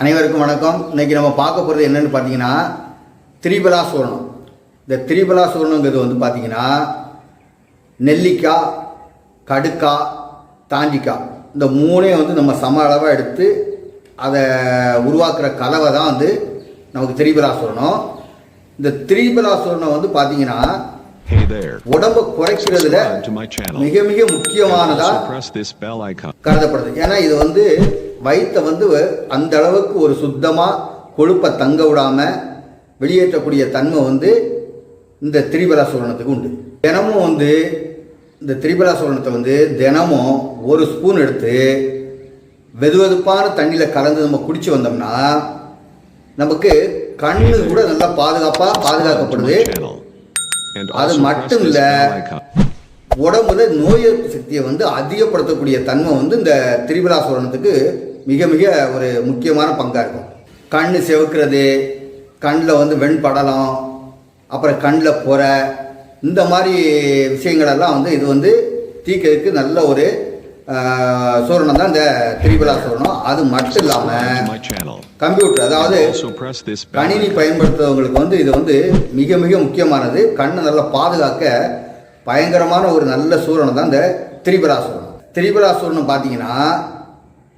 அனைவருக்கும் வணக்கம். இன்னைக்கு நம்ம பார்க்க போகிறது என்னன்னு பார்த்தீங்கன்னா திரிபலா சூரணம். இந்த திரிபலா சூரணங்கிறது வந்து பார்த்தீங்கன்னா நெல்லிக்காய் கடுக்காய் தாண்டிக்காய் இந்த மூணையும் வந்து நம்ம சம அளவாக எடுத்து அதை உருவாக்குற கலவை தான் வந்து நமக்கு திரிபலா சூரணம். இந்த திரிபலா சூரணம் வந்து பார்த்தீங்கன்னா உடம்பை குறைக்கிறதுல. மிக மிக முக்கியமானதா. கருதப்படுது. ஏன்னா இது வந்து வயித்தை வந்து அந்த அளவுக்கு ஒரு சுத்தமாக கொழுப்பை தங்க விடாம வெளியேற்றக்கூடிய தன்மை வந்து இந்த திரிபலா சூரணத்துக்கு உண்டு. தினமும் வந்து இந்த திரிபலா சூரணத்தை வந்து தினமும் ஒரு ஸ்பூன் எடுத்து வெதுவெதுப்பான தண்ணியில் கலந்து நம்ம குடிச்சு வந்தோம்னா நமக்கு கண்ணு கூட நல்லா பாதுகாப்பாக பாதுகாக்கப்படுது. அது மட்டும் இல்ல. உடம்புல நோய் எதிர்ப்பு சக்தியை வந்து அதிகப்படுத்தக்கூடிய தன்மை வந்து இந்த திரிபலா சூரணத்துக்கு மிக மிக ஒரு முக்கியமான பங்காக இருக்கும் கண் செவக்கிறது கண்ணில் வந்து வெண்படலம் அப்புறம் கண்ணில் புற இந்த மாதிரி விஷயங்களெல்லாம் வந்து இது வந்து தீக்கிறதுக்கு நல்ல ஒரு சூரணம் தான் இந்த திரிபலா சூரணம் அது மட்டும் இல்லாமல். கம்ப்யூட்டர் அதாவது கணினி. பயன்படுத்துறவங்களுக்கு வந்து இது வந்து மிக மிக முக்கியமானது கண்ணை நல்லா பாதுகாக்க பயங்கரமான ஒரு நல்ல சூரணம் தான் இந்த திரிபலா சூரணம் திரிபலா சூரணம் பார்த்தீங்கன்னா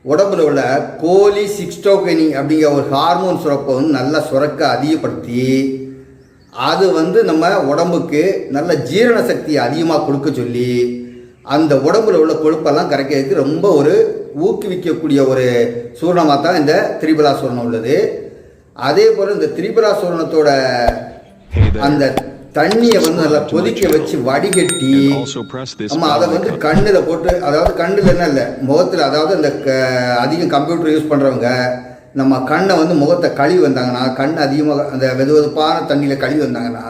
உடம்புல உள்ள கோலி சிக்ஸ்டோகனி அப்படிங்கிற ஒரு ஹார்மோன் சுரப்பை வந்து நல்லா சுரக்க அதிகப்படுத்தி அது வந்து நம்ம உடம்புக்கு நல்ல ஜீரண சக்தியை அதிகமாக கொடுக்க சொல்லி அந்த உடம்புல உள்ள கொழுப்பெல்லாம் கரைக்கிறதுக்கு ரொம்ப ஒரு ஊக்குவிக்கக்கூடிய ஒரு சூரணமாக தான் இந்த திரிபலா சூரணம் உள்ளது அதே போல் இந்த திரிபலா சூரணத்தோட. அந்த தண்ணியை வந்து நல்லா கொதிக்க வச்சு வடிகட்டி நம்ம அதை வந்து. கண்ணில் போட்டு அதாவது கண்ணில் என்ன இல்லை முகத்தில் அதாவது அந்த அதிகம் கம்ப்யூட்டர் யூஸ் பண்ணுறவங்க நம்ம கண்ணை வந்து முகத்தை கழுவி வந்தாங்கன்னா கண் அதிகமாக அந்த வெது வெதுப்பான தண்ணியில் கழுவி வந்தாங்கன்னா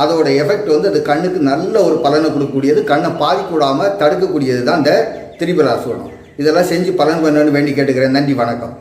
அதோட எஃபெக்ட் வந்து அது கண்ணுக்கு நல்ல ஒரு பலனை கொடுக்கக்கூடியது. கண்ணை பாதிக்கூடாமல் தடுக்கக்கூடியது தான் இந்த திரிபலா இதெல்லாம் செஞ்சு பலன் பண்ணணும்னு வேண்டி கேட்டுக்கிறேன். நன்றி வணக்கம்.